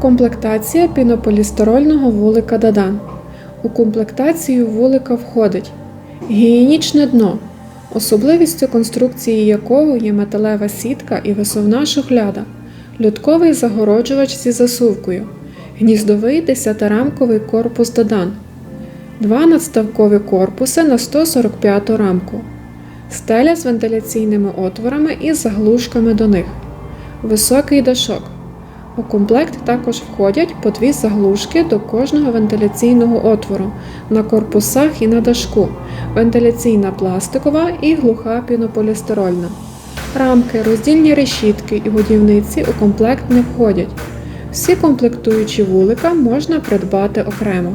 Комплектація пінополістирольного вулика Дадан. У комплектацію вулика входить гігієнічне дно, особливістю конструкції якого є металева сітка і висувна шухляда, льотковий загороджувач зі засувкою, гніздовий десятирамковий корпус Дадан, два надставкові корпуси на 145 рамку, стеля з вентиляційними отворами і заглушками до них, високий дашок. У комплект також входять по дві заглушки до кожного вентиляційного отвору на корпусах і на дашку, вентиляційна пластикова і глуха пінополістирольна. Рамки, роздільні решітки і годівниці у комплект не входять. Всі комплектуючі вулика можна придбати окремо.